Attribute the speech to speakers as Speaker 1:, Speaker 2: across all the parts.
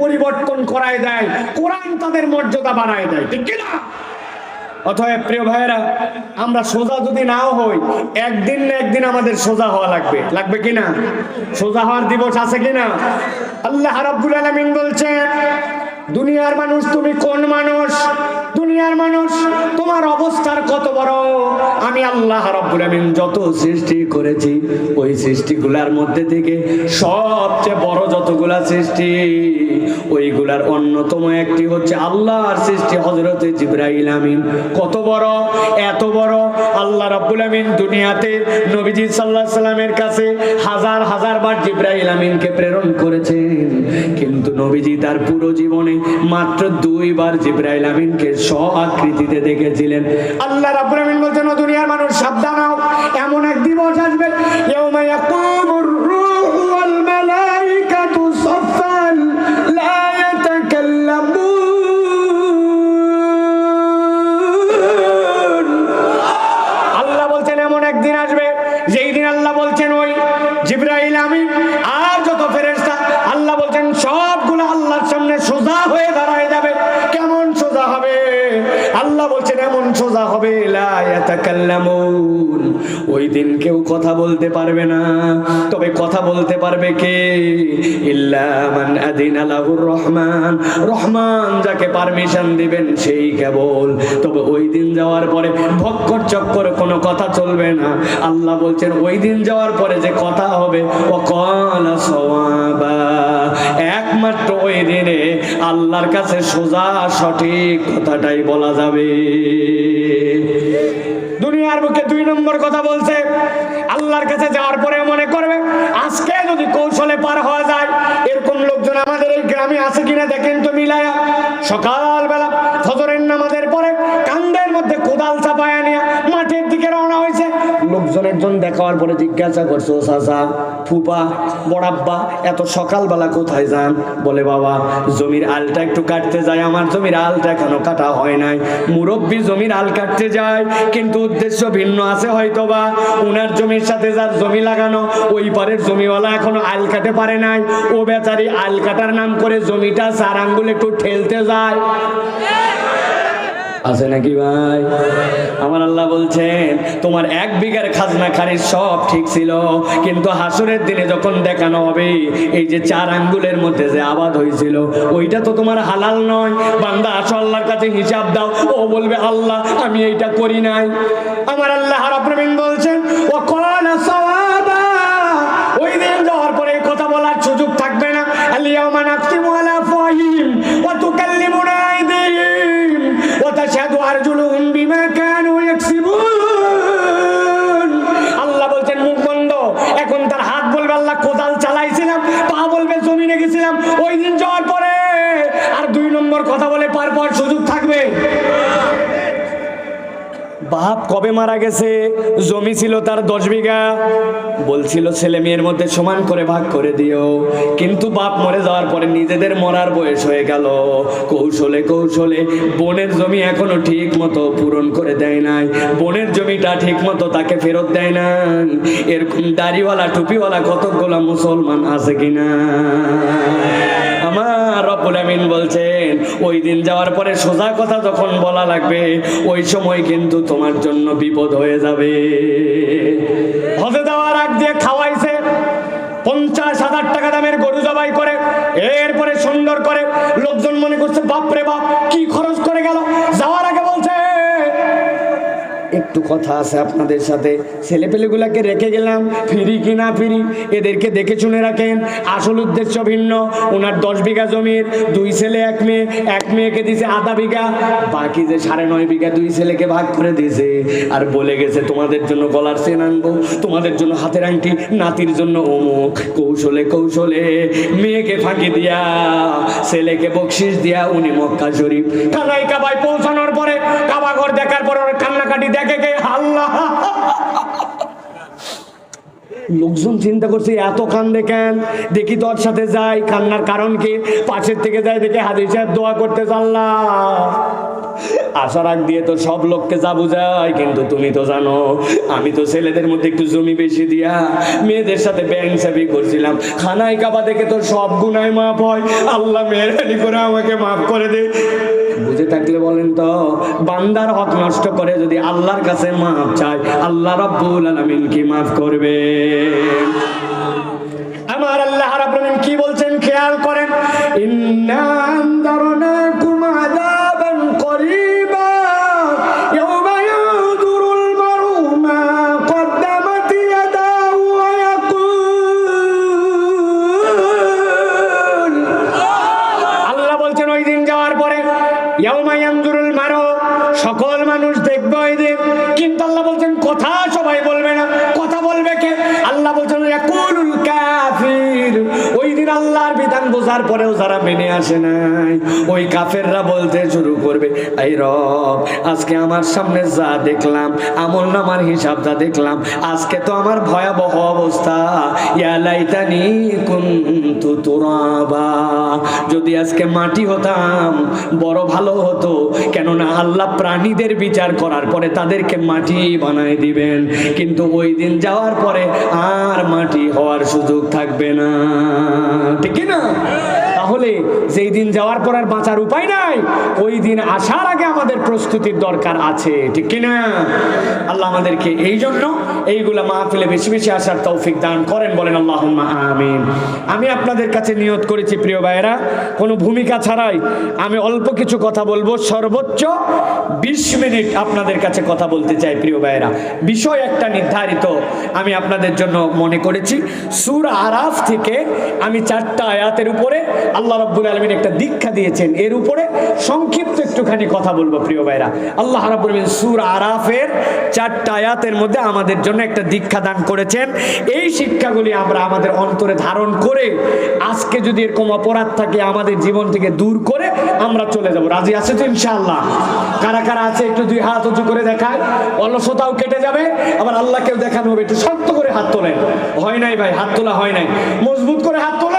Speaker 1: পরিবর্তন করায় দেয়, কোরআন তাদের মর্যাদা বানায় দেয়, ঠিক কিনা? অতএব প্রিয় ভাইয়েরা, আমরা সোজা যদি নাও হই, একদিন না একদিন আমাদের সোজা হওয়া লাগবে। লাগবে কিনা? সোজা হওয়ার দিবস আছে কিনা? আল্লাহ রাব্বুল আলামিন বলছেন, দুনিয়ার মানুষ তুমি কোন মানুষ? দুনিয়ার মানুষ, তোমার অবস্থার কত বড়? আমি আল্লাহ রাব্বুল আলামিন যত সৃষ্টি করেছি, ওই সৃষ্টিগুলার মধ্যে থেকে সবচেয়ে বড় যতগুলা সৃষ্টি, ওইগুলার অন্যতম একটি হচ্ছে আল্লাহর সৃষ্টি হযরত জিব্রাইল আমিন। কত বড়? এত বড়। আল্লাহ রাব্বুল আমিন দুনিয়াতে নবীজি সাল্লাল্লাহু আলাইহি সাল্লামের কাছে হাজার হাজার বার জিব্রাইল আমিনকে প্রেরণ করেছেন। কিন্তু নবীজি তার পুরো জীবনে মাত্র দুইবার জিব্রাইল আমিনকে আকৃতিতে দেখেছিলেন। আল্লাহ আমিন বলছেন দুনিয়ার মানুষ সাবধান হোক এমন এক দিবস আসবে ইয়াউমা কথা বলতে পারবে না। তবে কথা বলতে পারবে কে? আদিনা রহমান। রহমান যাকে পারমিশন দিবেন সেই কেবল। তবে ওই দিন যাওয়ার পরে ভক্কর চক্কর কোনো কথা চলবে না। আল্লাহ বলছেন, ওই দিন যাওয়ার পরে যে কথা হবে ও কলা সওয়াবা। একমাত্র ওই দিনে আল্লাহর কাছে সোজা সঠিক কথাটাই বলা যাবে। দুনিয়ার বুকে দুই নম্বর কথা বলছে, আল্লাহর কাছে যাওয়ার পরে মনে করবে, আজকে যদি কৌশলে পার হওয়া যায়, এরকম লোকজন আমাদের এই গ্রামে আছে কিনা দেখেন তো মিলায়া। সকালবেলা ফজরের নামাজের পরে কান্দের মধ্যে কোদাল চাপায় নিয়ে মাঠের দিকে রওনা হয়েছে। লোকজনের জন্য দেখা হওয়ার পরে জিজ্ঞাসা করছে, ও ফুপা, বড়াব্বা, এত সকালবেলা কোথায় যান? বলে, বাবা, জমির আলটা একটু কাটতে যায়, আমার জমির আলটা এখনও কাটা হয় নাই। মুরব্বী জমির আল কাটতে যায়, কিন্তু উদ্দেশ্য ভিন্ন আছে হয়তো বা উনার জমির সাথে যার জমি লাগানো, ওই পারের জমিওয়ালা এখনও আল কাটে পারে নাই। ও বেচারি আল কাটার নাম করে জমিটা চার আঙ্গুল একটু ঠেলতে যায়। আছে নাকি ভাই? আমার আল্লাহ বলছেন, তোমার এক বিঘার খাজনা খারিজ সব ঠিক ছিল, কিন্তু হাসুরের দিনে যখন দেখানো হবে, এই যে চার আঙ্গুলের মধ্যে যে আবাদ হয়েছিল, ওইটা তো তোমার হালাল নয়। বান্দা, আসো আল্লাহর কাছে হিসাব দাও। ও বলবে, আল্লাহ, আমি এইটা করি নাই। আমার আল্লাহ হারাপ্রবীণ বলছেন ও কলা বাপ কবে মারা গেছে? জমি ছিল তার দশ বিঘা। বলছিল, ছেলে মেয়ের মধ্যে সমান করে ভাগ করে দিও। কিন্তু বাপ মরে যাওয়ার পরে নিজেদের মরার বয়স হয়ে গেল। কৌশলে কৌশলে বোনের জমি এখনও ঠিক মতো পূরণ করে দেয় নাই। বোনের জমিটা ঠিক মতো তাকে ফেরত দেয় না এরকম দাড়িওয়ালা, টুপিওয়ালা কতগুলা মুসলমান আছে কিনা? ওই দিন যাওয়ার পরে সোজা কথা যখন বলা লাগবে, ওই সময় কিন্তু তোমার জন্য বিপদ হয়ে যাবে। হজে দেওয়ার আগ দিয়ে খাওয়াইছে, পঞ্চাশ হাজার টাকা দামের গরু জবাই করে, এরপরে সুন্দর করে লোকজন মনে করছে, বাপরে বাপ, কি খরচ কথা আছে আপনাদের সাথে। ছেলেপেলেগুলাকে রেখে গেলাম, ফিরি কি না ফিরি, এদেরকে দেখে শুনে রাখেন। আসল উদ্দেশ্য ভিন্ন, ওনার দশ বিঘা জমির দুই ছেলে, এক মেয়ে, এক মেয়েকে দিছে আধা বিঘা, বাকি যে সাড়ে নয় বিঘা দুই ছেলেকে ভাগ করে দিয়েছে। আর বলে গেছে, তোমাদের জন্য গলার চেন আনব, তোমাদের জন্য হাতের আংটি, নাতির জন্য অমুক কৌশলে কৌশলে মেয়েকে ফাঁকি দিয়া, ছেলেকে বকশিস দিয়া উনি মক্কা শরীফ কানাই কাবায় পৌঁছানোর পরে কাবা ঘর দেখার পর ওর কান্নাকাটি দেখে কে আল্লাহ। লোকজন চিন্তা করছে, এত কান্দে কেন? দেখি তোর সাথে যাই, কান্নার কারণ কি? পাশের থেকে যাই, দেখে হাদিস সাহেব দোয়া করতে আল্লাহ আসার আগ দিয়ে তো সব লোককে যা বুঝাই কিন্তু তুমি তো জানো, আমি তো ছেলেদের মধ্যে একটু জমি বেশি দিয়া, মেয়েদের সাথে ব্যাংক চাবি করছিলাম। খানায় কাবা দেখে তোর সব গুনায় মাপ হয়। আল্লাহ মেহরবানি করে আমাকে মাফ করে দে। থাকলে বলেন তো, বান্দার হক নষ্ট করে যদি আল্লাহর কাছে মাফ চায়, আল্লাহ রাব্বুল আলামিন কি মাফ করবে? আমার আল্লাহ রাব্বুল আলামিন কি বলছেন? খেয়াল করেন, ইন্না যারা মেনে আসে নাই। ওই কাফেররা বলতে শুরু করবে, এই রব, আজকে আমার সামনে যা দেখলাম, আমল নামার হিসাব যা দেখলাম, আজকে তো আমার ভয়াবহ অবস্থা। ইয়া লাইতানি কুনতু তুরাবা। যদি আজকে মাটি হতাম, বড় ভালো হতো, কেননা আল্লাহ প্রাণীদের বিচার করার পরে তাদেরকে মাটি বানায় দিবেন। কিন্তু ওই দিন যাওয়ার পরে আর মাটি হওয়ার সুযোগ থাকবে না। ঠিক না? তাহলে যেই দিন যাওয়ার পর আর বাঁচার উপায় নাই, ওই দিন আসার আগে আমাদের প্রস্তুতির দরকার আছে। ঠিক কি না আল্লাহ আমাদেরকে এই জন্য এইগুলা মাহফিলে বেশি বেশি আসার তৌফিক দান করেন, বলেন আল্লাহ আমিন। আমি আপনাদের কাছে নিয়ত করেছি, প্রিয় ভাইয়েরা, কোনো ভূমিকা ছাড়াই আমি অল্প কিছু কথা বলব। সর্বোচ্চ বিশ মিনিট আপনাদের কাছে কথা বলতে চাই, প্রিয় ভাইয়েরা। বিষয় একটা নির্ধারিত আমি আপনাদের জন্য মনে করেছি। সুর আরাফ থেকে আমি চারটা আয়াতের উপরে আল্লাহ রব্বুল আলমিন একটা দীক্ষা দিয়েছেন। এর উপরে সংক্ষিপ্ত একটুখানি কথা বলব, প্রিয় ভাইরা। আল্লাহ রাব্বুল আলামিন সুর আরাফের চারটা আয়াতের মধ্যে আমাদের জন্য একটা দীক্ষা দান করেছেন। এই শিক্ষাগুলি আমরা আমাদের অন্তরে ধারণ করে আজকে যদি এরকম অপরাধ থাকে আমাদের জীবন থেকে দূর করে আমরা চলে যাব। রাজি আছে তো ইনশাআল্লাহ? কারা কারা আছে? একটু দুই হাত উঁচু করে দেখায়। অলসতাও কেটে যাবে, আবার আল্লাহকেও দেখানো হবে। একটু শক্ত করে হাত তোলেন। হয় নাই ভাই, হাত তোলা হয় নাই। মজবুত করে হাত তোলেন।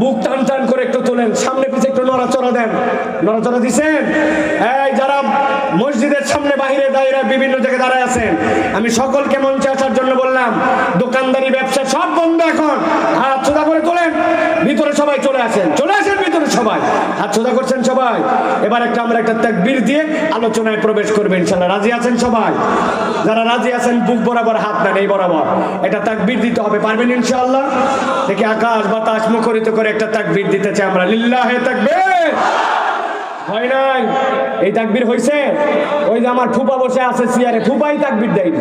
Speaker 1: বুক টান টান করে একটু তোলেন, সামনে পিছিয়ে একটু নড়াচড়া দেন। নড়াচড়া দিচ্ছেন এই যারা মসজিদের সামনে বাহিরে দাঁড়িয়ে বিভিন্ন জায়গায় দাঁড়ায় আছেন, আমি সকলকে মঞ্চে আসার জন্য বললাম, দোকানদারি, ব্যবসা সব বন্ধ এখন। হাত সোজা করে তোলেন, ভিতরে সবাই চলে আসেন। চলে আসেন সবাই। হাত সোজা করছেন সবাই। এবার একটা আমরা একটা তাকবীর দিয়ে আলোচনায় প্রবেশ করবেন ইনশাআল্লাহ রাজি আছেন সবাই? যারা রাজি আছেন, বুক বরাবর হাত নেন এই বরাবর। এটা তাকবীর দিতে হবে, পারবেন ইনশাআল্লাহ? দেখি আকাশ বাতাস মুখরিত করে একটা তাকবীর দিতে চাই আমরা। লিল্লাহে তাকবীর! হয় নাই? এই তাকবীর হইছে? ওই যে আমার ফুপা বসে আছে চেয়ারে ফুপাই তাকবীর দেয়নি।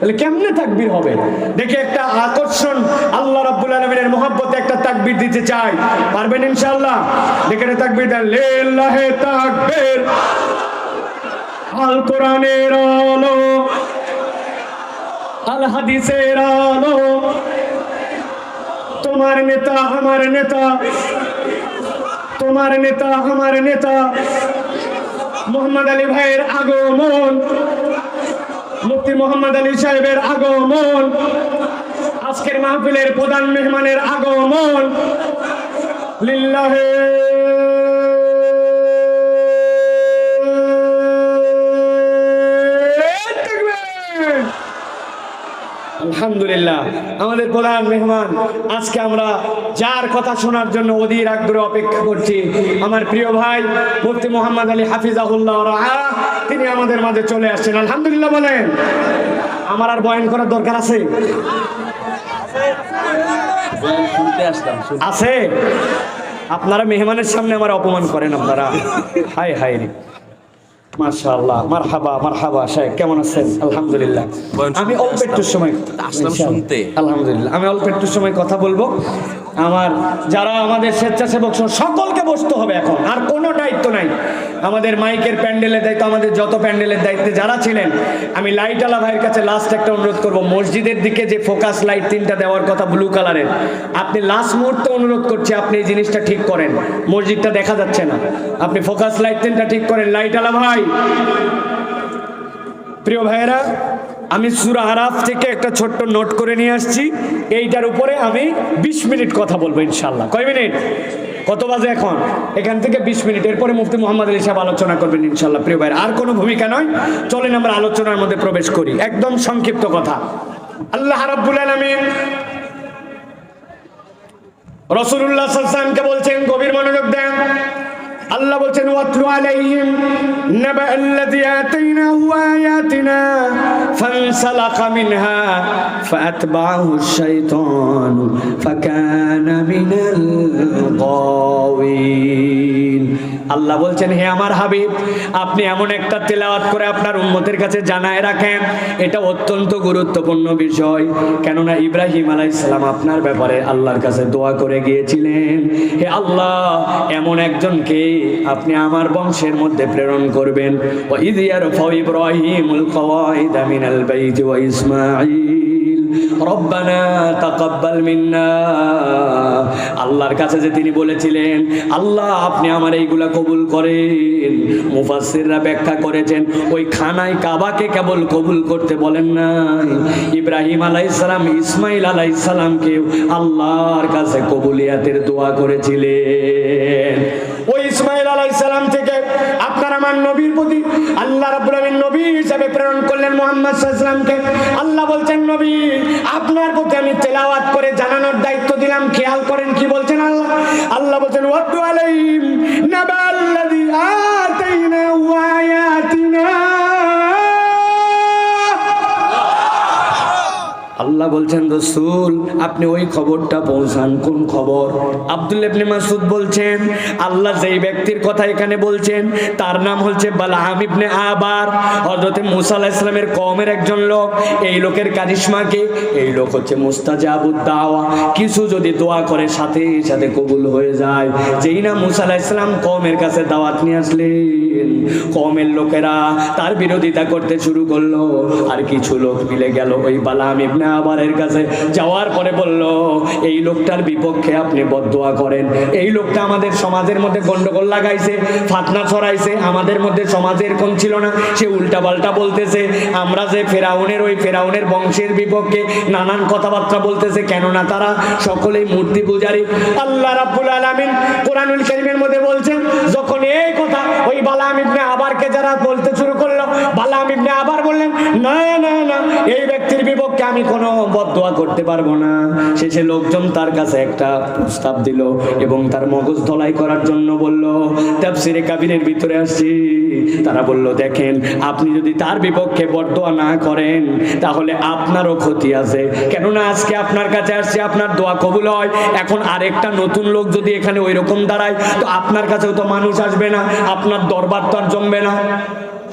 Speaker 1: তাহলে কেমনে তাকবীর হবে? দেখে একটা আকর্ষণ আল্লাহ রাব্বুল আলামিনের মহব্বতে একটা তাকবীর দিতে চাই। পারবেন ইনশাআল্লাহ? দেখে একটা তাকবীর দেন, লিল্লাহে তাকবীর। আল কোরআনের আলো, আল হাদিসের আলো। তোমার নেতা, আমার নেতা। তোমার নেতা, আমার নেতা। মোহাম্মদ আলী ভাইয়ের আগমন। মুফতি মোহাম্মদ আলী সাহেবের আগমন আজকের মাহফিলের প্রধান মেহমানের আগমন লিল্লাহে তাকবীর। আলহামদুলিল্লাহ। আমাদের প্রধান মেহমান, আজকে আমরা যার কথা শোনার জন্য অধীর আগ্রহ অপেক্ষা করছি, আমার প্রিয় ভাই, মুফতি মোহাম্মদ আলী হাফিজাহুল্লাহ তিনি আমাদের মাঝে চলে আসছেন। আলহামদুলিল্লাহ বলেন। আমার আর বয়ান করার দরকার আছে? আছে? আপনারা মেহমানের সামনে আমার অপমান করেন আপনারা। হাই হাই রে। মাশাআল্লাহ মারহাবা মারহাবা সাহেব কেমন আছেন? আলহামদুলিল্লাহ। আমি অল্প একটু সময়
Speaker 2: আসলাম শুনতে।
Speaker 1: আলহামদুলিল্লাহ। আমি অল্প একটু সময় কথা বলব। আমার যারা আমাদের স্বেচ্ছাসেবক সকলকে বসতে হবে এখন। আর কোনো দায়িত্ব নাই। আমাদের মাইকের প্যান্ডেলের দায়িত্ব, আমাদের যত প্যান্ডেলের দায়িত্বে যারা ছিলেন, আমি লাইট আলা ভাইয়ের কাছে লাস্ট একটা অনুরোধ করব, মসজিদের দিকে যে ফোকাস লাইট তিনটা দেওয়ার কথা ব্লু কালারের আপনি লাস্ট মুহূর্তে অনুরোধ করছি, আপনি এই জিনিসটা ঠিক করেন, মসজিদটা দেখা যাচ্ছে না। আপনি ফোকাস লাইট তিনটা ঠিক করেন লাইট আলা ভাই। প্রিয় ভাইয়েরা, আমি সুরা আরাফ থেকে একটা ছোট্ট নোট করে নিয়ে আসছি, এইটার উপরে আমি বিশ মিনিট কথা বলব ইনশাল্লাহ কয় মিনিট? কত বাজে এখন? এখান থেকে বিশ মিনিট। এরপরে মুফতি মোহাম্মদ আলী সাহেব আলোচনা করবেন ইনশাল্লাহ প্রিয় ভাইয়ের। আর কোনো ভূমিকা নয়। চলেন আমরা আলোচনার মধ্যে প্রবেশ করি। একদম সংক্ষিপ্ত কথা। আল্লাহ রাব্বুল আলামিন রসুল্লাহ সাল্লামকে বলছেন, গভীর মনোযোগ দেন। আল্লাহ বলছেন ওয়াতলু আলাইহিম নাবা আল্লাযী আতাইনাহু আয়াতিনা ফানসালাখা মিনহা ফাআতবাহু আশ-শাইতানু ফাকানা মিনাল গাওয়িন আল্লাহ বলছেন, হে আমার হাবিব, আপনি এমন একটা তেলাওয়াত করে আপনার উম্মতের কাছে জানায় রাখেন। এটা অত্যন্ত গুরুত্বপূর্ণ বিষয়। কেননা ইব্রাহিম আলাই ইসলাম আপনার ব্যাপারে আল্লাহর কাছে দোয়া করে গিয়েছিলেন। হে আল্লাহ, এমন একজনকে আপনি আমার বংশের মধ্যে প্রেরণ করবেন। ও ইদিয়ার ইব্রাহিম ইসমাইল রব্বানা তাকাব্বাল মিন্না। আল্লাহর কাছে যে তিনি বলেছিলেন, আল্লাহ, আপনি আমার এইগুলা কবুল করেন। মুফাসসিররা ব্যাখ্যা করেছেন, ওই খানায় কাবাকে কেবল কবুল করতে বলেন নাই। ইব্রাহিম আলাইহিস সালাম ইসমাইল আলাইহিস সালামকেও আল্লাহর কাছে কবুলিয়াতের দোয়া করেছিলেন। ওই ইসমাইল আলাইহিস সালাম থেকে আপনার আমার নবীর প্রতি আল্লাহ রাব্বুল আলামিন নবী হিসেবে প্রেরণ করলেন মোহাম্মদ সাল্লামকে আল্লাহ বলছেন, নবী, আপনার প্রতি আমি তেলাওয়াত করে জানানোর দায়িত্ব দিলাম। খেয়াল করেন কি বলছেন, রসুল, আপনি ওই খবরটা পৌঁছান। কোন খবর? আব্দুল মাসুদ বলছেন, আল্লাহ যেই ব্যক্তির কথা এখানে বলছেন, তার নাম হচ্ছে বালাম ইবনে আবার। হযরতে মুসা আলাইহিস সালামের কওমের একজন লোক, এই লোকের কারিশমাকে এই লোক হচ্ছে মুস্তাজাবুদ দাওয়া কিছু যদি দোয়া করে, সাথে সাথে কবুল হয়ে যায়। যেই না মুসা আলাইহিস সালাম কওমের কাছে দাওয়াত নিয়ে আসলেন। কওমের লোকেরা তার বিরোধিতা করতে শুরু করল। আর কিছু লোক মিলে গেল ওই বালাম ইবনে আবারের কাছে। যাওয়ার পরে বলল, এই লোকটার বিপক্ষে আপনি বদদোয়া করেন। এই লোকটা আমাদের সমাজের মধ্যে গন্ডগোল লাগাইছে, ফাতনা ছড়াইছে। আমাদের মধ্যে সমাজে এরকম ছিল না। সে উল্টা পাল্টা বলতেছে, আমরা যে ফেরাউনের, ওই ফেরাউনের বংশের বিপক্ষে নানান কথাবার্তা বলতেছে। কেননা তারা সকলেই মূর্তি পূজারী। আল্লাহ রাব্বুল আলামিন কোরআনুল কারীমের মধ্যে বলছেন, যখন এই কথা ওই বালাম ইবনে আবারকে যারা বলতে শুরু করল। বালাম ইবনে আবার বললেন না না না ব্যক্তির বিপক্ষে আমি কোনো বদদোয়া করতে পারব না। শেষে লোকজন তার কাছে একটা প্রস্তাব দিল এবং তার মগজ ধলাই করার জন্য বলল, তাফসিরে কাবিরের ভিতরে আসছি। তারা বলল, দেখেন, আপনি যদি তার বিপক্ষে বদদোয়া না করেন, তাহলে আপনারও ক্ষতি আছে। কেননা আজকে আপনার কাছে আসছে, আপনার দোয়া কবুল হয়। এখন আরেকটা নতুন লোক যদি এখানে ওই রকম দাঁড়ায়, তো আপনার কাছেও তো মানুষ আসবে না, আপনার দরবার তো আর জমবে না।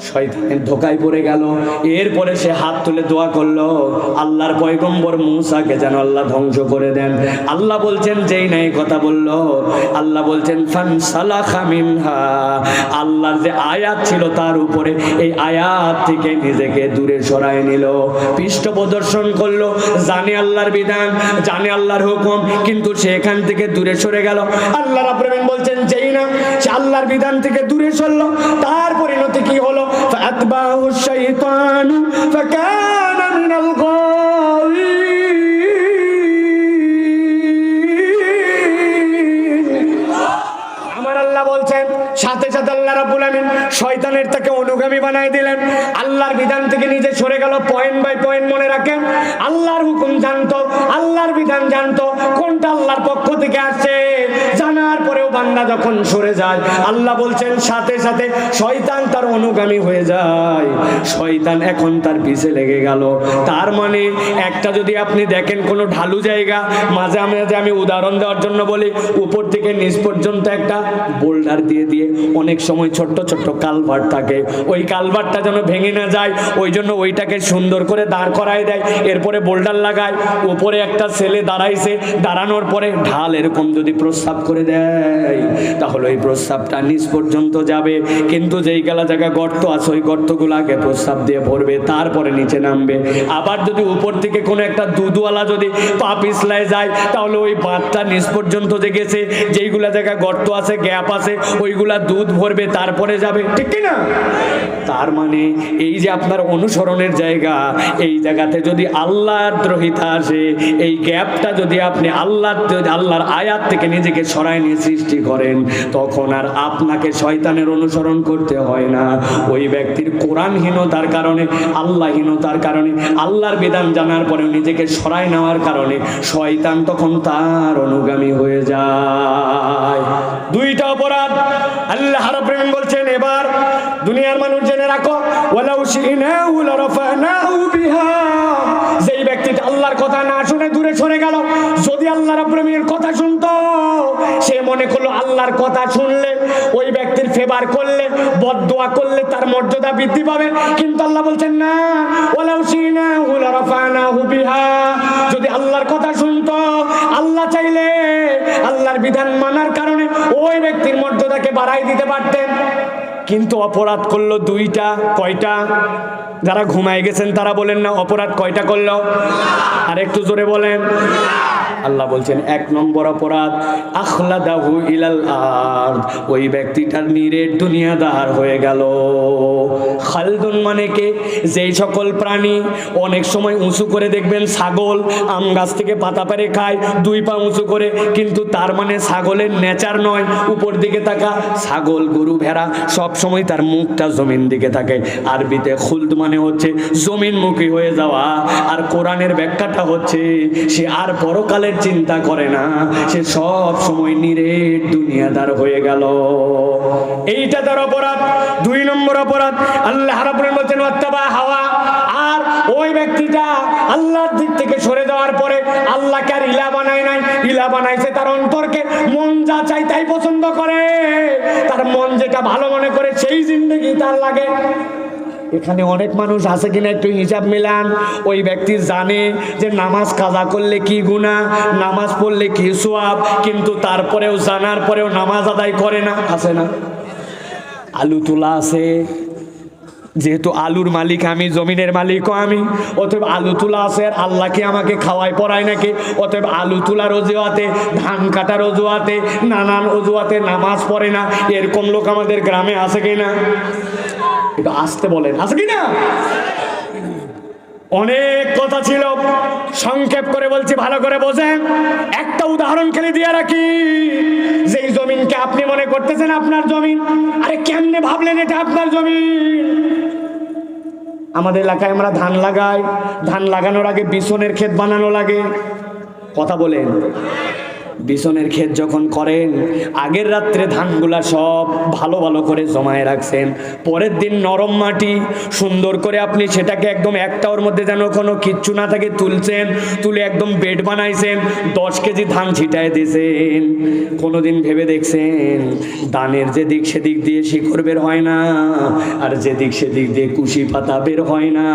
Speaker 1: শয়তানের ধোকায় পড়ে গেল। এরপরে সে হাত তুলে দোয়া করল, আল্লাহর পয়গম্বর মুসাকে যেন আল্লাহ ধ্বংস করে দেন। আল্লাহ বলছেন, যেই নাই কথা বলল। আল্লাহ বলছেন আল্লাহর যে আয়াত ছিল তার উপরে এই আয়াত থেকে নিজেকে দূরে সরায় নিল। পৃষ্ঠ প্রদর্শন করল, জানে আল্লাহর বিধান, জানে আল্লাহর হুকুম, কিন্তু সে এখান থেকে দূরে সরে গেল। আল্লাহ রাব্বুল বলছেন না, সে আল্লাহর বিধান থেকে দূরে চলল তার পরিণতি কি হলো? আমার আল্লাহ বলছেন, সাথে সাথে শয়তানের তাকে অনুগামী দিলেন। বিধান থেকে নিজে সরে গেল বাই মনে রাখেন। আল্লাহর হুকুম জানতো, আল্লাহর বিধান জানতো, কোনটা আল্লাহর পক্ষ থেকে আসছে? জানার পরেও বান্দা যখন সরে যায়, আল্লাহ বলছেন, সাথে সাথে শয়তান তার অনুগামী হয়ে যায়। শয়তান এখন তার পিছে লেগে গেল। তার মানে একটা যদি আপনি দেখেন কোনো ঢালু জায়গা, মাঝে মাঝে আমি উদাহরণ দেওয়ার জন্য বলি, উপর থেকে নিচ পর্যন্ত একটা বোল্ডার দিয়ে দিয়ে অনেক সময় ছোট্ট ছোট্ট কালভার থাকে। ওই কালভারটা যেন ভেঙে না যায়, ওই জন্য ওইটাকে সুন্দর করে দাঁড় করায় দেয়, এরপরে বোল্ডার লাগায়, উপরে একটা ছেলে দাঁড়াইছে, দাঁড়ানোর পরে ঢাল এরকম যদি প্রস্তাব করে দেয় দেয় তাহলে ওই প্রস্রাবটা নিচ পর্যন্ত যাবে। কিন্তু যেই গেলা জায়গা গর্ত আছে, ওই গর্তগুলো আগে প্রস্রাব দিয়ে ভরবে, তারপরে নিচে নামবে। আবার যদি উপর থেকে কোনো একটা দুধওয়ালা যদি পা পিছলায় যায়, তাহলে ওই বাঁধটা নিচ পর্যন্ত যে গেছে, যেইগুলা জায়গা গর্ত আছে, গ্যাপ আছে, ওইগুলা দুধ ভরবে, তারপরে যাবে। ঠিক কি না তার মানে এই যে আপনার অনুসরণের জায়গা, এই জায়গাতে যদি আল্লাহর দ্রোহিতা আসে, এই গ্যাপটা যদি আপনি আল্লাহ আল্লাহর আয়াত থেকে নিজেকে সরাই নিয়ে সৃষ্টি করেন, তখন আর আপনাকে শয়তানের অনুসরণ করতে হয় না। ওই ব্যক্তির কোরআনহীনতার কারণে, আল্লাহহীনতার কারণে, আল্লাহর বিধান জানার পরেও নিজেকে সরাই নেওয়ার কারণে শয়তান তখন তার অনুগামী হয়ে যায়। দুইটা অপরাধ। আল্লাহ রাব্বুল বলছেন, এবার দুনিয়ার মানুষ জেনে রাখো, ওয়ালাউ শিনাহু লারাফানাহু বিহা। যেই ব্যক্তিটা আল্লাহর কথা না শুনে দূরে সরে গেল যদি আল্লাহ রাব্বুল কথা শুনতো, সে মনে করল আল্লাহর কথা শুনলে, ওই ব্যক্তির ফেভার করলে, বদদোয়া করলে তার মর্যাদা বৃদ্ধি পাবে। কিন্তু আল্লাহ বলছেন, না, ওয়ালাউ শিনাহু যদি আল্লাহর কথা শুনতো, আল্লাহ চাইলে আল্লাহর বিধান মানার কারণে ওই ব্যক্তির মর্যাদাকে বাড়াই দিতে পারতেন। কিন্তু অপরাধ করল দুইটা, কয়টা? যারা ঘুমায় গেছেন তারা বলেন না, অপরাধ কয়টা করল? আর একটু জোরে বলেন। আল্লাহ বলছেন, এক নম্বর অপরাধ, আখলাদাহু ইলাল আরদ। ওই ব্যক্তিটার নিরেট দুনিয়াদার হয়ে গেল। খালদুন মানে কে? যেই সকল প্রাণী অনেক সময় উঁচু করে দেখবেন ছাগল, আম গাছ থেকে পাতা পেরে খায়, দুই পা উঁচু করে, কিন্তু তার মানে ছাগলের নেচার নয়, উপর দিকে তাকা, ছাগল, গরু, ভেড়া সব সময় তার মুখটা জমিন দিকে থাকে। আরবিতে খুলদ মানে হচ্ছে জমিন মুখী হয়ে যাওয়া। আর কোরআনের ব্যাখ্যাটা হচ্ছে, সে আর পরকালের চিন্তা করে না। সে সব সময় নিরেট দুনিয়াদার হয়ে গেল। এইটা তার অপরাধ। দুই নম্বর অপরাধ, আল্লাহ বলছেন হাওয়া। আর ওই ব্যক্তিটা আল্লাহর দিক থেকে সরে যাওয়ার পরে আল্লাহকে আর ইলা বানায় নাই। ইলা বানাইছে তার অন্তরকে। মন যা চাই তাই পছন্দ করে। তার মন যেটা ভালো মনে করে সেই জিন্দগি তার লাগে। এখানে অনেক মানুষ আছে কিনা একটু হিসাব মিলান। ওই ব্যক্তি জানে যে নামাজ কাজা করলে কি গুণা নামাজ পড়লে কি সোয়াব কিন্তু তারপরেও জানার পরেও নামাজ আদায় করে না আছে না। আলু তোলা আছে। যেহেতু আলুর মালিক আমি, জমিনের মালিকও আমি, অতএব আলু তোলা আছে আর আল্লাহকে আমাকে খাওয়াই পড়ায় নাকি? অতএব আলু তোলার অজুহাতে, ধান কাটার অজুহাতে, নানান অজুহাতে নামাজ পড়ে না। এরকম লোক আমাদের গ্রামে আছে কি না? একটু আসতে বলেন। আছে কি না? অনেক কথা ছিল। সংক্ষেপ করে বলছি, ভালো করে বোঝেন। একটা উদাহরণ খেলে দিয়ে রাখি। যেই জমিনকে আপনি মনে করতেছেন আপনার জমিন, আরে কেমনে ভাবলেন এটা আপনার জমিন? আমাদের এলাকায় আমরা ধান লাগাই। ধান লাগানোর আগে বিছনের ক্ষেত বানানো লাগে। কথা বলেন। বিছনের ক্ষেত যখন করেন, আগের রাত্রে ধানগুলা সব ভালো ভালো করে জমায়ে রাখছেন। পরের দিন নরম মাটি, সুন্দর করে আপনি সেটাকে একদম একটা ওর মধ্যে যেন কোনো কিচ্ছু না থাকে তুলছেন, তুলে একদম বেড বানাইছেন, দশ কেজি ধান ছিটায় দিয়েছেন কোনোদিন ভেবে দেখছেন ধানের যে দিক সেদিক দিয়ে শিকড় বের হয় না, আর যেদিক সেদিক দিয়ে কুশি পাতা বের হয় না।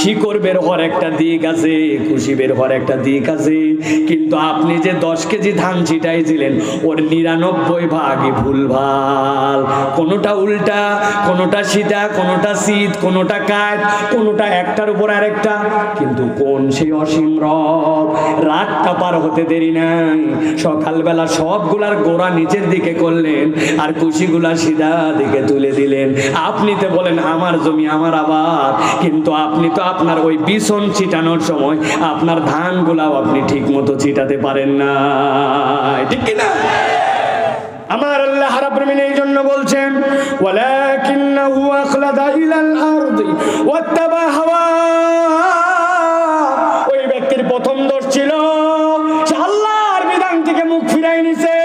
Speaker 1: শিকড় বের হওয়ার একটা দিক আছে, কুশি বের হওয়ার একটা দিক আছে কিন্তু আপনি যে দশ কেজি ধান ছিটাইছিলেন, ওর নিরানব্বই ভাগই ভুলভাল কোনোটা উল্টা, কোনোটা সিধা, কোনোটা শীত কোনোটা কাঠ, কোনোটা একটার উপর আরেকটা। কিন্তু কোন সেই অসীম রব? রাতটা পার হতে দেরি নাই। সকালবেলা সবগুলার গোড়া নিচের দিকে করলেন, আর কুশিগুলা সিধা দিকে তুলে দিলেন। আপনি তো বলেন, আমার জমি, আমার আবার কিন্তু আপনি তো আপনার ওই বিছন ছিটানোর সময় আপনার ধানগুলাও আপনি ঠিক মতো ছিটাতে পারেন না ঠিক কি না আমার আল্লাহ রাব্বুল এই জন্য বলছেন ওই ব্যক্তির প্রথম দোষ ছিল আল্লাহর বিধান থেকে মুখ ফিরাই নিছে।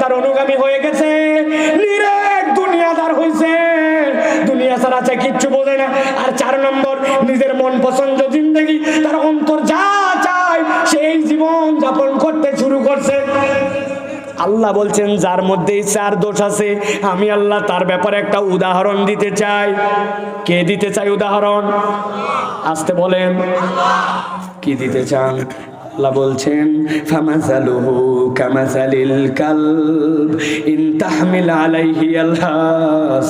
Speaker 1: তার অনুগামী হয়ে গেছে। আল্লাহ বলছেন, যার মধ্যেই চার দোষ আছে, আমি আল্লাহ তার ব্যাপারে একটা উদাহরণ দিতে চাই। কে দিতে চাই উদাহরণ? আসতে বলেন। কি দিতে চান? আল্লাহ বলছেন ফামাসালুহু কামাসালিল কালব, ইন তাহমিল আলাইহি আলহাস,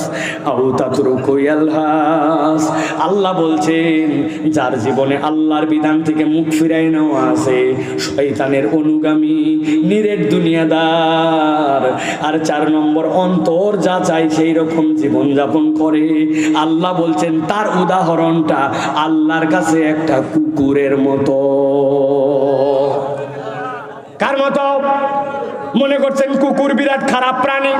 Speaker 1: আও তাতরুকু আলহাস আল্লাহ বলছেন, যার জীবনে আল্লাহর বিধান থেকে মুখ ফিরাই নেওয়া আছে, শয়তানের অনুগামী, নিরেট দুনিয়াদার। আর চার নম্বর অন্তর যা চাই সেই রকম জীবন যাপন করে। আল্লাহ বলছেন, তার উদাহরণটা আল্লাহর কাছে একটা কুকুরের মতো। কার মতো? মনে করছেন কুকুর বিরাট খারাপ প্রাণী।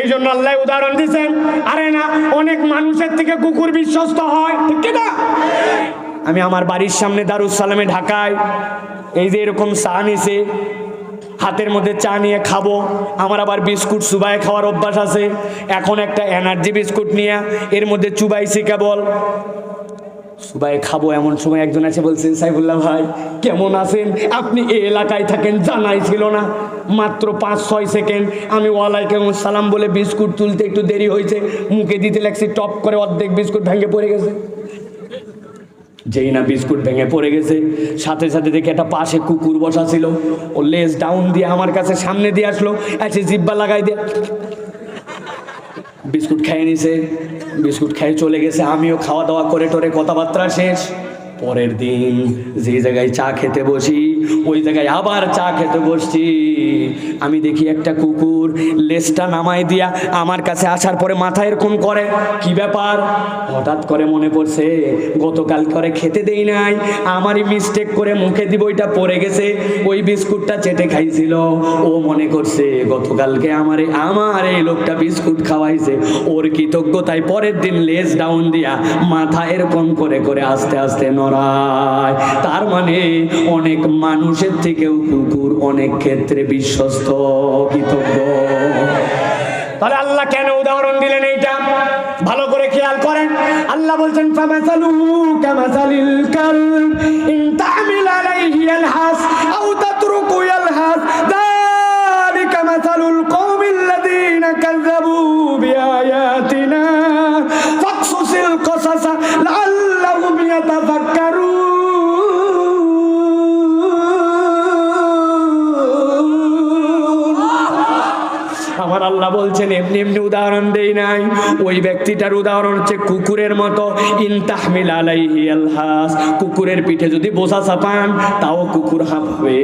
Speaker 1: এই জন্য আল্লাহ উদাহরণ দিচ্ছেন আরে না, অনেক মানুষের থেকে কুকুর বিশ্বস্ত হয়। ঠিক না? আমি আমার বাড়ির সামনে দারুসালামে ঢাকায়, এই যে এরকম চা নিছে হাতের মধ্যে চা নিয়ে খাব। আমার আবার বিস্কুট চুবাই খাওয়ার অভ্যাস আছে। এখন একটা এনার্জি বিস্কুট নিয়ে এর মধ্যে চুবাইছি কেবল। সুবাই খাব এমন সময় একজন আছে বলছেন, সাইফুল্লাহ ভাই, কেমন আছেন? আপনি এই এলাকায় থাকেন, জানাই ছিল না। মাত্র পাঁচ, ছয় সেকেন্ড আমি ওয়ালাইকুম সালাম বলে বিস্কুট তুলতে একটু দেরি হয়েছে। মুখে দিতে লাগছি, টপ করে অর্ধেক বিস্কুট ভেঙে পড়ে গেছে। যেই না বিস্কুট ভেঙে পড়ে গেছে, সাথে সাথে দেখে একটা পাশে কুকুর বসা ছিল। ও লেজ ডাউন দিয়ে আমার কাছে সামনে দিয়ে আসলো, এসে জিব্বা লাগাই দিয়ে বিস্কুট খেয়ে নিছে, বিস্কুট খেয়ে চলে গেছে। আমিও খাওয়া দাওয়া করে টরে কথাবার্তা শেষ। পরের দিন যে জায়গায় চা খেতে বসি, ওই জায়গায় আবার চা খেতে বসছি। আমি দেখি একটা কুকুর লেজটা নামাই দিয়া আমার কাছে আসার পরে মাথা এরকম করে। কি ব্যাপার? হঠাৎ করে মনে পড়ছে, গতকাল করে খেতে দেই নাই। আমারই মিস্টেক করে মুখে দিব, ওইটা পড়ে গেছে। ওই বিস্কুটটা চেটে খাইছিল। ও মনে করছে, গতকালকে আমারে, আমার এই লোকটা বিস্কুট খাওয়াইছে। ওর কৃতজ্ঞতায় পরের দিন লেজ ডাউন দিয়া মাথা এরকম করে করে আস্তে আস্তে নড়ায়। তার মানে অনেক মানুষের থেকেও কুকুর অনেক ক্ষেত্রে বিশ্বস্ত কৃতজ্ঞ। তাহলে আল্লাহ কেন উদাহরণ দিলেন এইটা? ভালো করে খেয়াল করেন। আল্লাহ বলছেন ফামাসালু কামাসালিল কালব ইন তামিল আলাইহি ইয়ালহাস আও তাতরুকু যালিকা মাসালুল বলছেন, এমনি এমনি উদাহরণ দেই নাই। ওই ব্যক্তিটার উদাহরণ হচ্ছে কুকুরের মতো ইনতাহমিল আলাইহি আলহাস। কুকুরের পিঠে যদি বোঝা চাপান, তাও কুকুর হাঁপাবে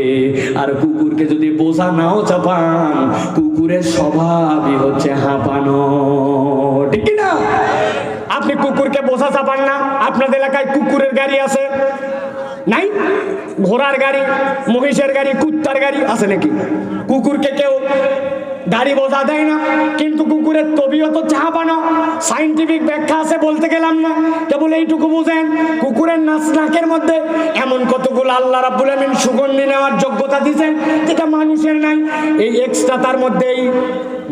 Speaker 1: আর কুকুরকে যদি বোঝা নাও চাপান, কুকুরের স্বভাবই হচ্ছে হাঁপানো। ঠিক না আপনি কুকুরকে বোঝা চাপান না। আপনাদের এলাকায় কুকুরের গাড়ি আছে? নাই? ঘোড়ার গাড়ি, মহিষের গাড়ি, কুত্তার গাড়ি আছে নাকি? কুকুরকে কেউ গাড়ি বোঝা দেয় না। কিন্তু কুকুরের তবিও তো চাহা পানো সাইন্টিফিক ব্যাখ্যা আছে বলতে গেলাম না। কেবল এইটুকু বুঝেন, কুকুরের নাচ নাকের মধ্যে এমন কতগুলো আল্লাহ আমিন সুগন্ধি নেওয়ার যোগ্যতা দিয়েছেন, যেটা মানুষের নাই। এই এক্সট্রা তার মধ্যে এই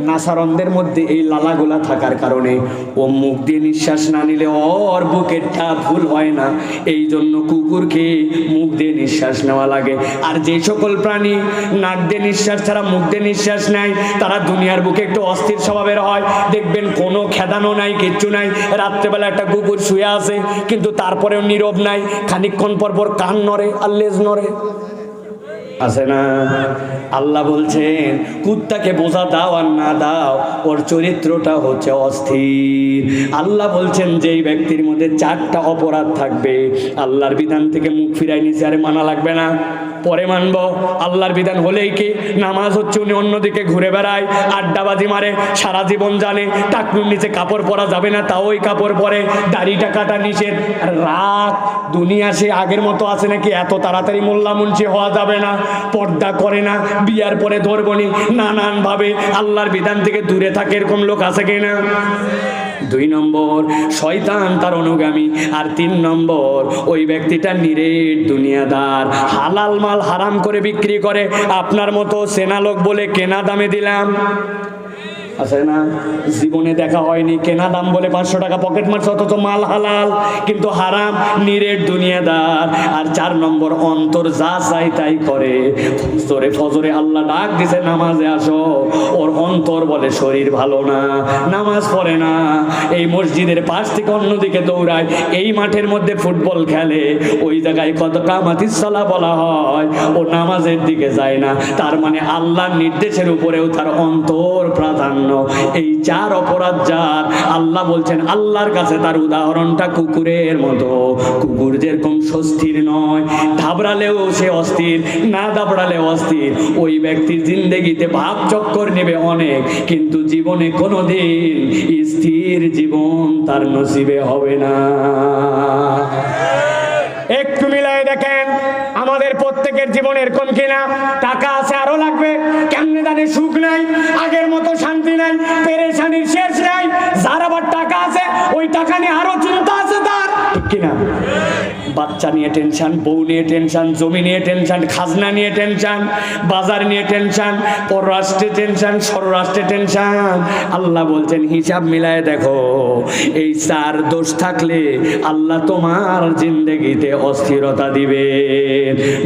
Speaker 1: নাসারন্দের মধ্যে এই লালাগুলা থাকার কারণে ও মুখ দিয়ে নিঃশ্বাস না নিলে ওর বুকেরটা ভুল হয় না। এই জন্য কুকুরকে মুখ দিয়ে নিঃশ্বাস নেওয়া লাগে। আর যে সকল প্রাণী নাক দিয়ে নিঃশ্বাস ছাড়া মুখ দিয়ে নিঃশ্বাস নেয়, তারা দুনিয়ার বুকে একটু অস্থির স্বভাবের হয়। দেখবেন কোনো খেদানো নাই, কিচ্ছু নাই। রাত্রেবেলা একটা কুকুর শুয়ে আছে, কিন্তু তারপরেও নীরব নাই। খানিকক্ষণ পর পর কান নড়ে আর লেজ নড়ে। আছে না? আল্লাহ বলছেন, কুত্তাকে বোঝা দাও আর না দাও, ওর চরিত্রটা হচ্ছে অস্থির। আল্লাহ বলছেন যেই ব্যক্তির মধ্যে চারটা অপরাধ থাকবে। আল্লাহর বিধান থেকে মুখ ফিরাই নিচে আরে মানা লাগবে না। পরে মানব। আল্লাহর বিধান হলেই কি? নামাজ হচ্ছে উনি অন্যদিকে ঘুরে বেড়ায়, আড্ডাবাজি মারে, সারা জীবন জানে টাকনুর নিচে কাপড় পরা যাবে না, তাও ওই কাপড় পরে, দাড়িটা কাটা আর রাত, দুনিয়া সে আগের মতো আছে নাকি? এত তাড়াতাড়ি মোল্লা মুন্সি হওয়া যাবে না, পর্দা করে না, বিয়ার পরে ধরবনি নানানভাবে আল্লাহর বিধান থেকে দূরে থাকে, এরকম লোক আছে কিনা? দুই নম্বর, শয়তান তার অনুগামী। আর তিন নম্বর, ওই ব্যক্তিটা নিরেট দুনিয়াদার। হালাল মাল হারাম করে বিক্রি করে। আপনার মতো সেনা লোক বলে কেনা দামে দিলাম। আছে না? জীবনে দেখা হয়নি। কেনা দাম বলে পাঁচশো টাকা পকেট মারছে অথচ মাল হালাল, কিন্তু হারাম, নিরেট দুনিয়াদার। আর চার নম্বর, অন্তর যা চাই তাই করে। ফজরে ফজরে আল্লাহ ডাক দিছে, নামাজে আসো। ওর অন্তর বলে, শরীর ভালো না, নামাজ পড়ে না। এই মসজিদের পাশ থেকে অন্যদিকে দৌড়ায়। এই মাঠের মধ্যে ফুটবল খেলে। ওই জায়গায় কত কামাতিস সালা বলা হয়। ও নামাজের দিকে যায় না। তার মানে আল্লাহর নির্দেশের উপরেও তার অন্তর প্রাধান্য। এই চার অপরাধ যার, আল্লাহ বলছেন, আল্লাহর কাছে তার উদাহরণটা কুকুরের মতো। কুকুর যেরকম স্বস্তির নয় ধাবড়ালেও সে অস্থির, না দাবড়ালেও অস্থির। ওই ব্যক্তির জিন্দেগিতে ভাব চক্কর নেবে অনেক, কিন্তু জীবনে কোনোদিন স্থির জীবন তার নসিবে হবে না। একটু মিলাই দেখেন, আমাদের প্রত্যেকের জীবন এরকম কিনা? টাকা আছে, আরও লাগবে। কেমনে জানি সুখ নাই নাই পেরেশানির শেষ নাই, যার আবার টাকা আছে, ওই টাকা নিয়ে আরও চিন্তা আছে তার। ঠিক কিনা? বাচ্চা নিয়ে টেনশন, বউ নিয়ে টেনশন, জমি নিয়ে টেনশন, খাজনা নিয়ে টেনশন, বাজার নিয়ে টেনশন, পররাষ্ট্রে টেনশন, স্বরাষ্ট্রে টেনশন। আল্লাহ বলছেন, হিসাব মিলায় দেখো, এই চার দোষ থাকলে আল্লাহ তোমার জিন্দগিতে অস্থিরতা দিবে।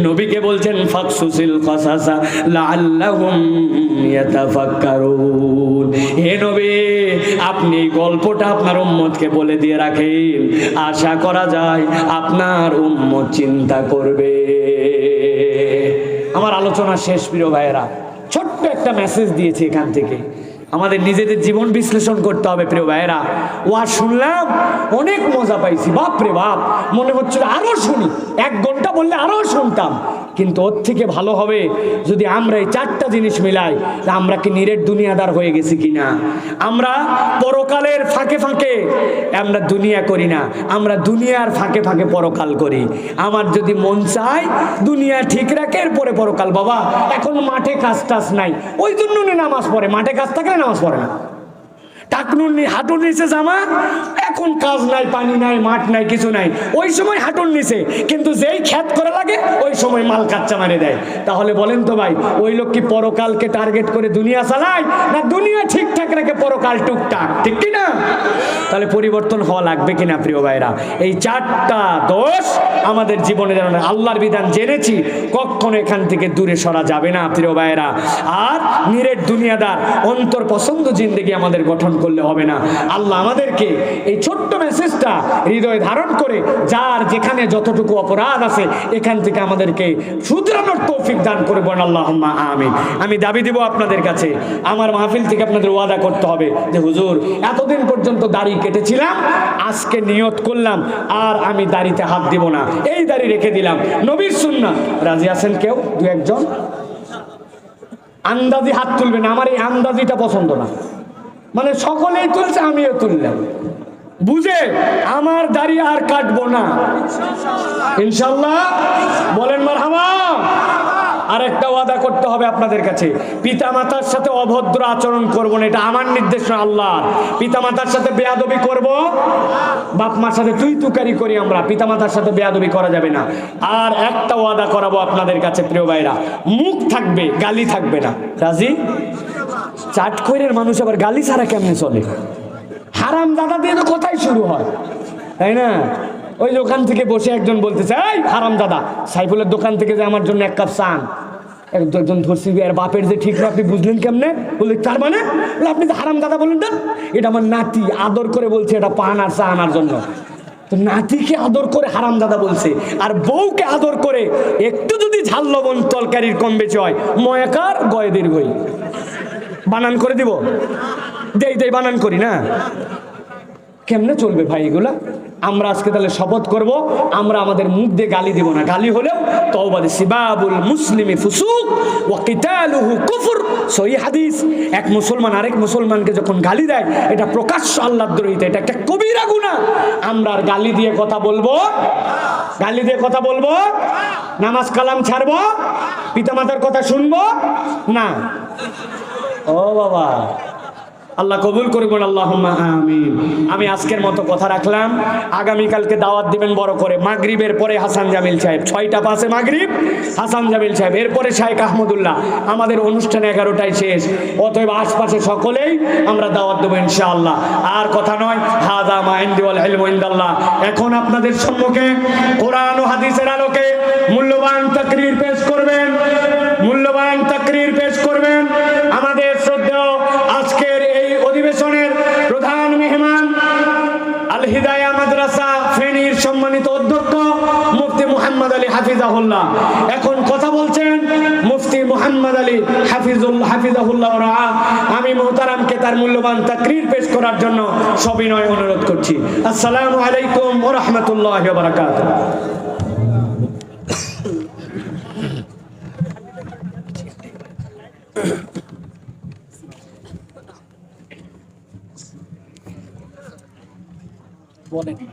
Speaker 1: নবীকে বলছেন, ফাকসুসিল কসাসা লাআল্লাহুম ইয়াতাফাক্কারুন। হে আপনি গল্পটা আপনার উম্মতকে বলে দিয়ে রাখেন। আশা করা যায় আপনার উম্মত চিন্তা করবে। আমার আলোচনা শেষ, প্রিয় ভাইয়েরা। ছোট্ট একটা মেসেজ দিয়েছি এখান থেকে। আমাদের নিজেদের জীবন বিশ্লেষণ করতে হবে, প্রিয় ভাইয়েরা। ওয়া শুনলাম, অনেক মজা পাইছি। বাপ রে বাপ, মনে হচ্ছিল আরও শুনি। এক ঘণ্টা বললে আরও শুনতাম। কিন্তু ওর থেকে ভালো হবে যদি আমরা এই চারটা জিনিস মিলাই। আমরা কি নিরেট দুনিয়াদার হয়ে গেছি কিনা আমরা পরকালের ফাঁকে ফাঁকে আমরা দুনিয়া করি না। আমরা দুনিয়ার ফাঁকে ফাঁকে পরকাল করি। আমার যদি মন চায়, দুনিয়া ঠিক রাখে, এরপরে পরকাল। বাবা, এখন মাঠে কাজ টাজ নাই। ওই জন্য নামাজ পড়ে। মাঠে কাজ থাকলে নামাজ পড়ে না। টাকনুর নি হাঁটুর নিচে জামা। এখন কাজ নাই, পানি নাই, মাঠ নাই, কিছু নাই। ওই সময় হাঁটুর নিচে, কিন্তু যেই খ্যাত করে লাগে, ওই সময় মাল কাচ্চা মারে দেয়। তাহলে বলেন তো ভাই, ওই লোক কি পরকালকে টার্গেট করে দুনিয়া চালায়, না দুনিয়া ঠিকঠাক রেখে পরকাল টুকটাক? ঠিক কি না? তাহলে পরিবর্তন হওয়া লাগবে কিনা, প্রিয় ভাইরা? এই চারটা দোষ আমাদের জীবনে যেন আল্লাহর বিধান জেনেছি, কখনো এখান থেকে দূরে সরা যাবে না, প্রিয় ভাইরা। আর নিরেট দুনিয়াদার অন্তর পছন্দ জিন্দগি আমাদের গঠন করলে হবে না। আল্লাহ আমাদেরকে এই ছোট্ট মেসেজটা হৃদয়ে ধারণ করে, যার যেখানে যতটুকু অপরাধ আছে, এখান থেকে আমাদেরকে শুধরানোর তৌফিক দান করে আল্লাহ আমি আমি দাবি দেব আপনাদের কাছে, আমার মাহফিল থেকে আপনাদের ওয়াদা করতে হবে যে, হুজুর, এতদিন পর্যন্ত দাড়ি কেটেছিলাম, আজকে নিয়ত করলাম, আর আমি দাড়িতে হাত দিব না। এই দাড়ি রেখে দিলাম। নবীর সুন্না রাজি আছেন কেউ? দু একজন? আন্দাজি হাত তুলবেন, আমার এই আন্দাজিটা পছন্দ না। মানে সকলেই তুলছে, আমিও তুললাম। বুঝে আমার দাড়ি আর কাটবো না। ইনশাল্লাহ বলেন মারহামা আর একটা ওয়াদা করতে হবে আপনাদের কাছে। পিতা মাতার সাথে অভদ্র আচরণ করব না, এটা আমার নির্দেশ না আল্লাহর। পিতা মাতার সাথে বেয়াদবি করব বাপ মার সাথে তুই তুকারি করি আমরা পিতা মাতার সাথে বেয়াদবি করা যাবে না। আর একটা ওয়াদা করাবো আপনাদের কাছে, প্রিয় ভাইরা, মুখ থাকবে, গালি থাকবে না। রাজি? চাটখৈরের মানুষ আবার গালি ছাড়া কেমনে চলে? হারাম দাদা দিয়ে তো কোথায় শুরু হয়। তাই না? ওই দোকান থেকে বসে একজন বলতেছে, এই হারাম দাদা, সাইফুলের দোকান থেকে যে আমার জন্য এক কাপ চান। এক- একজন ধরছি আর বাপের যে ঠিক না আপনি বুঝলেন কেমনে? বললে, তার মানে? আপনি যে হারাম দাদা বললেন এটা আমার নাতি আদর করে বলছে, এটা পান আর চা আনার জন্য। তো নাতিকে আদর করে হারাম দাদা বলছে, আর বউকে আদর করে একটু যদি ঝাল লবণ তরকারির কম বেশি হয়, ময়াকার গয়ে দীর্ঘই বানান করে দিব। দেই দেই, বানান করি না। কেমনে চলবে ভাই এগুলা? আমরা আজকে তাহলে শপথ করব, আমরা আমাদের মুখ দিয়ে গালি দিব না। গালি হলেও তওবাদ সিবাবুল মুসলিমি ফুসুক ওয়া কিতালুহু কুফর। সহি হাদিস। এক মুসলমান আরেক মুসলমানকে যখন গালি দেয়, এটা প্রকাশ্য আল্লাহর আল্লাহদ্রোহিতা এটা একটা কবিরা গুনাহ। আমরা আর গালি দিয়ে কথা বলব? গালি দিয়ে কথা বলব? নামাজ কালাম ছাড়বো? পিতামাতার কথা শুনব? না। ও বাবা। আল্লাহ কবুল করবেন আল্লাহ আমিন। আমি আজকের মতো কথা রাখলাম। আগামীকালকে দাওয়াত দিবেন বড় করে। মাগরিবের পরে হাসান জামিল সাহেব। ছয়টা পাশে মাগরিব, হাসান জামিল সাহেব। এরপরে শাহেখ আহমদুল্লাহ। আমাদের অনুষ্ঠান এগারোটায় শেষ। অতএব আশপাশে সকলেই আমরা দাওয়াত দেবো ইনশাআল্লাহ। আর কথা নয় হাদা মাইন্দি ওয়াল এখন আপনাদের সম্মুখে কোরআন হাদিসের আলোকে মূল্যবান তাকরীর পেশ করবেন। মূল্যবান তাকরীর পেশ করবেন আমাদের শ্রদ্ধেয় আজকের এই অধিবেশনের প্রধান মেহমান আল হিদায়া মাদ্রাসা ফেনীর সম্মানিত অধ্যক্ষ মুফতি মুহাম্মদ আলী হাফিজাহুল্লাহ এখন কথা বলছেন মুফতি আলী হাফিজুল, হাফিজাহুল্লাহ রা আমি মোহতারামকে তার মূল্যবান তাকরীর পেশ করার জন্য সবিনয় অনুরোধ করছি। আসসালামু আলাইকুম ওয়া রাহমাতুল্লাহি ওয়া বারাকাতুহু।
Speaker 3: বলেন।